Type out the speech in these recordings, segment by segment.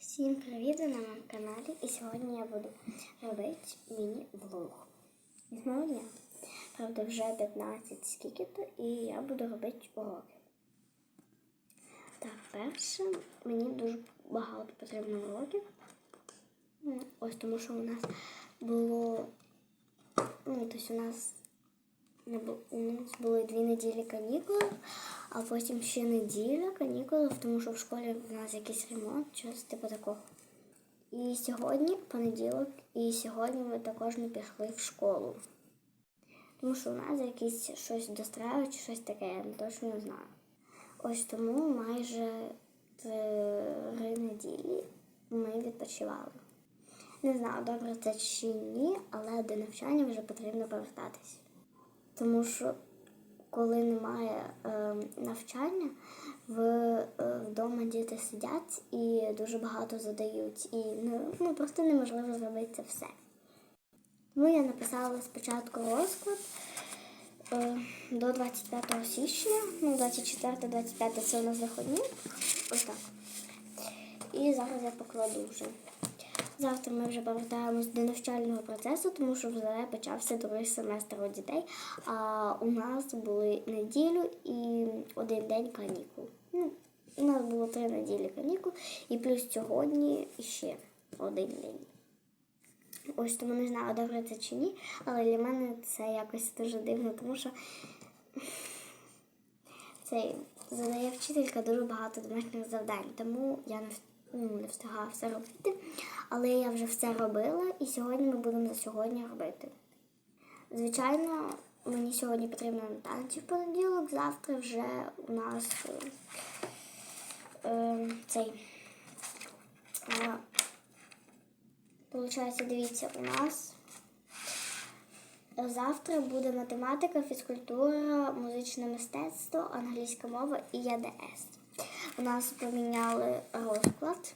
Всім привіт на моєму каналі. І сьогодні я буду робити міні-влог. З мого дня. Правда, вже 15 скільки то, і я буду робити уроки. Так, перше, мені дуже багато потрібно уроків. Ну, Ось тому що у нас було. Ну, тобто у нас у нас були дві неділі канікул, а потім ще неділя канікул, тому що в школі в нас якийсь ремонт, щось типу такого. І сьогодні понеділок, і сьогодні ми також не пішли в школу. Тому що у нас якісь щось дострають, чи щось таке, я точно не знаю. Ось тому майже три неділі ми відпочивали. Не знаю, добре це чи ні, але до навчання вже потрібно повертатись. Тому що коли немає е, навчання, в, е, вдома діти сидять і дуже багато задають. І ну, ну, просто неможливо зробити це все. Тому я написала спочатку розклад е, до 25 січня, ну 24-25 це у нас виходні. Ось так. І зараз я покладу вже. Завтра ми вже повертаємось до навчального процесу, тому що вже почався другий семестр у дітей. А у нас були неділю і один день канікул. Ну, у нас було три неділі канікул, і плюс сьогодні ще один день. Ось тому не знаю, добре це чи ні, але для мене це якось дуже дивно, тому що це задає вчителька дуже багато домашніх завдань, тому я не, ну, не встигала все робити. Але я вже все робила, і сьогодні ми будемо за сьогодні робити. Звичайно, мені сьогодні потрібно танці в понеділок, завтра вже у нас е, е, цей. Получається, дивіться, у нас завтра буде математика, фізкультура, музичне мистецтво, англійська мова і ЯДС. У нас поміняли розклад,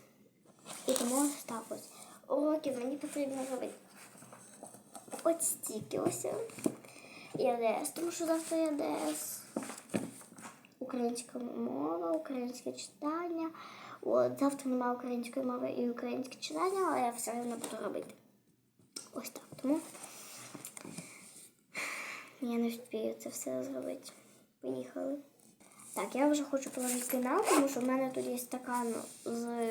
і тому так ось. Уроки мені потрібно робити. Ось стільки ось. ЯДС, тому що завтра ЯДС. Українська мова, українське читання. От, завтра немає української мови і українське читання, але я все одно буду робити. Ось так. Тому я не встигаю це все зробити. Поїхали. Так, я вже хочу положити канал, тому що в мене тут є стакан з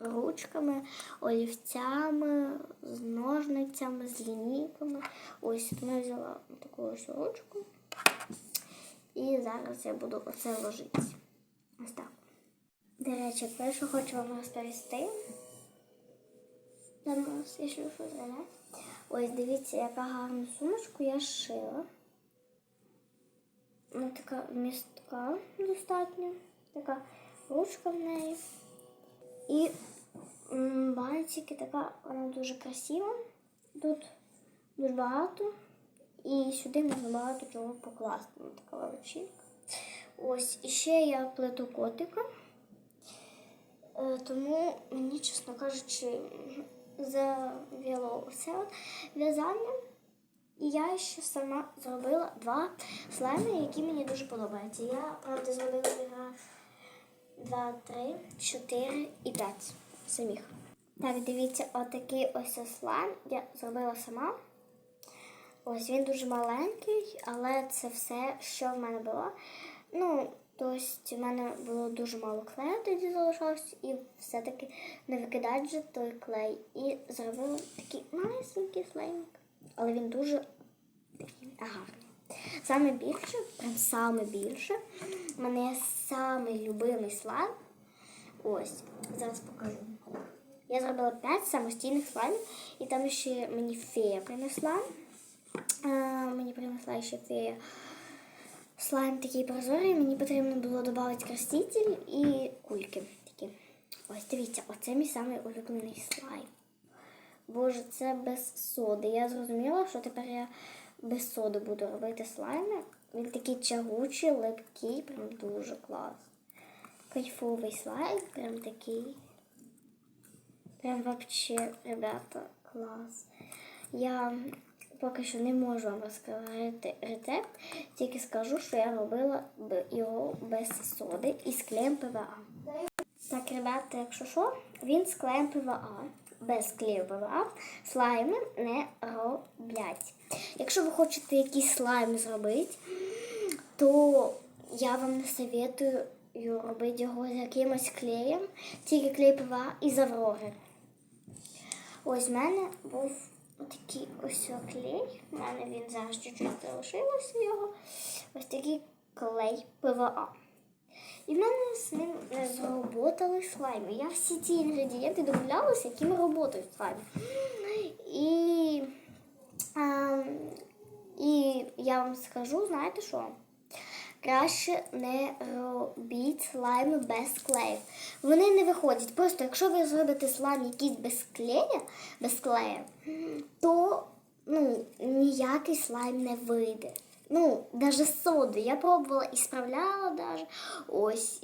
ручками, олівцями, з ножницями, з лінійками. Ось я взяла таку ось ручку. І зараз я буду оце ложити. Ось так. До речі, перше хочу вам розповісти. Зараз я щось. Ось дивіться, яка гарну сумочку я шила. Вона така містка достатньо. Така ручка в неї. І бантики така, вона дуже красива. Тут дуже багато. І сюди можна багато чого покласти. Вона така величинка. Ось, і ще я плету котика. Е, Тому мені, чесно кажучи, завело все в'язання. І я ще сама зробила два слайми, які мені дуже подобаються. Я, правда, зробила два, три, чотири і п'ять самих. Так, дивіться, отакий ось слайм я зробила сама. Ось він дуже маленький, але це все, що в мене було. Ну, тобто в мене було дуже мало клею тоді залишалось, і все-таки не викидати же той клей. І зробила такий малесенький слаймик. Але він дуже гарний. Саме більше, прям саме більше, мене є самий любимий слайм. Ось, зараз покажу. Я зробила 5 самостійних слаймів, і там ще мені фея принесла. А, мені принесла ще фея слайм такий прозорий. Мені потрібно було додати краситель і кульки такі. Ось дивіться, оце мій самий улюблений слайм. Боже, це без соди. Я зрозуміла, що тепер я без соди буду робити слайми. Він такий тягучий, липкий, прям дуже клас. Кайфовий слайм, прям такий. Прям вообще, ребята, клас. Я поки що не можу вам розказати рецепт, тільки скажу, що я робила його без соди і з клеєм ПВА. Так, ребята, якщо що, він з клеєм ПВА. Без ПВА слайми не роблять. Якщо ви хочете якийсь слайм зробити, то я вам не советую робити його з якимось клеєм, тільки клей ПВА із Аврори. Ось в мене був такий ось клей. У мене він зараз чуть-чуть залишилося його. Ось такий клей ПВА. І в мене з ним зроботали слайми. Я всі ті інгредієнти додавалися, якими роботають слайми. І, а, і я вам скажу, знаєте що? Краще не робіть слайми без клею. Вони не виходять. Просто якщо ви зробите слайм якийсь без клея, без клея, то ну, ніякий слайм не вийде. Ну, даже соду. Я пробувала і справляла даже. Ось.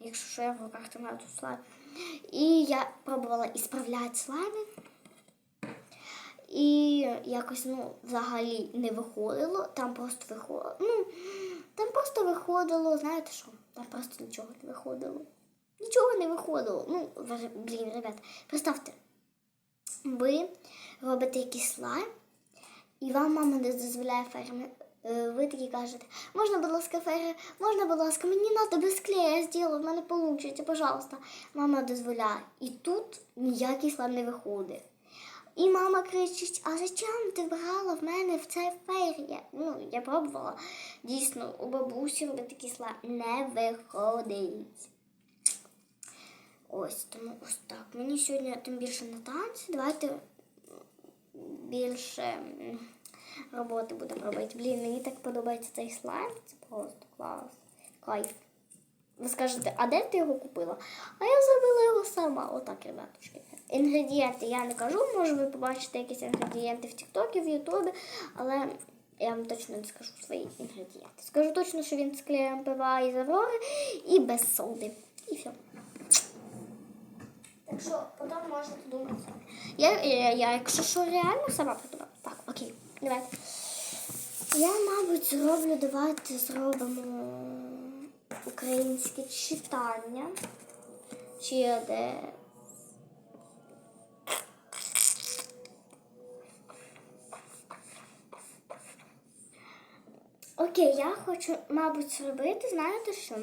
Якщо що я в руках тримаю тут слайм. І я пробувала і слайми. І якось ну, взагалі не виходило. Там просто виходило. Ну, там просто виходило, знаєте що? Там просто нічого не виходило. Нічого не виходило. Ну, блін, ребят, представте, ви робите якийсь слайм, і вам мама не дозволяє ферми. Е, Ви такі кажете, можна, будь ласка, ферри, можна, будь ласка, мені надо без клея я зроблю, в мене вийде, пожалуйста. Мама дозволяє. І тут ніякий слайм не виходить. І мама кричить: а зачем ти брала в мене в цей фейр? Ну, я пробувала. Дійсно, у бабусі робити слайм не виходить. Ось, тому ось так. Мені сьогодні тим більше на танці. Давайте більше роботи будемо робити. Блін, мені так подобається цей слайм. Це просто клас. Кайф. Ви скажете, а де ти його купила? А я зробила його сама. Отак, ребятушки. Інгредієнти я не кажу, може ви побачите якісь інгредієнти в Тіктокі, в Ютубі, але я вам точно не скажу свої інгредієнти. Скажу точно, що він з клеєм ПВА із Аврори і без соди. І все. Так що потім можна подумати. Я, я, я, якщо що реально сама придумала. Так, окей, давайте. Я, мабуть, зроблю, давайте зробимо українське читання. Чи де. Окей, я хочу, мабуть, зробити, знаєте що?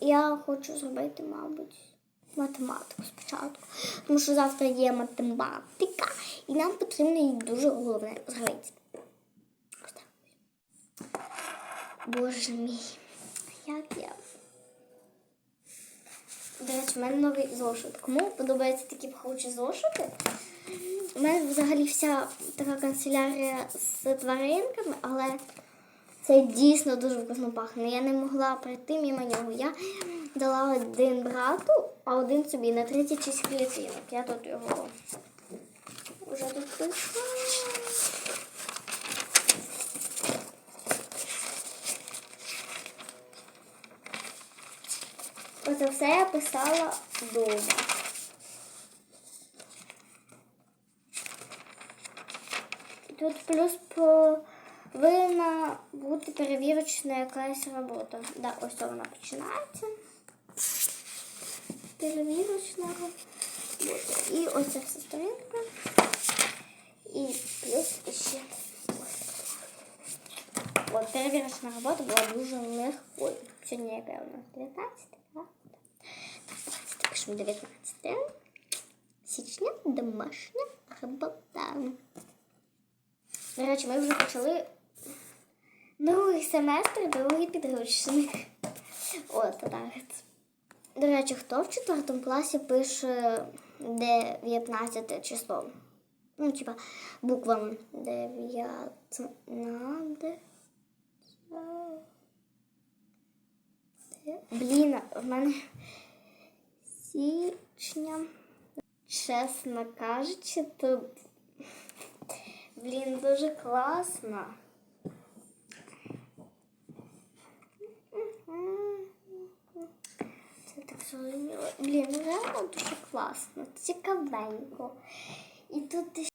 Я хочу зробити, мабуть, математику спочатку. Тому що завтра є математика, і нам потрібно її дуже головне зробити. Боже мій, як я. До речі, в мене новий зошит. Кому подобаються такі пахучі зошити? У мене взагалі вся така канцелярія з тваринками, але це дійсно дуже вкусно пахне. Я не могла пройти мимо нього. Я дала один брату, а один собі на 36 клітинок. Я тут його вже тут писала. Оце все я писала вдома. Тут плюс повинна бути перевірочна якась робота. Да, ось вона починається. Перевірочна робота. І ось ця вся сторінка. І плюс ще. От перевірочна робота була дуже легкою. Сьогодні яка у нас 19, так? Так, давайте пишемо 19 січня домашня робота. До речі, ми вже почали другий семестр, другий підручник. От так. До речі, хто в четвертому класі пише 19 число? Ну, типа, буквами 19. Блін, в мене січня. Чесно кажучи, тут Блін, дуже класно. Блін, ну реально дуже класно, цікавенько. І тут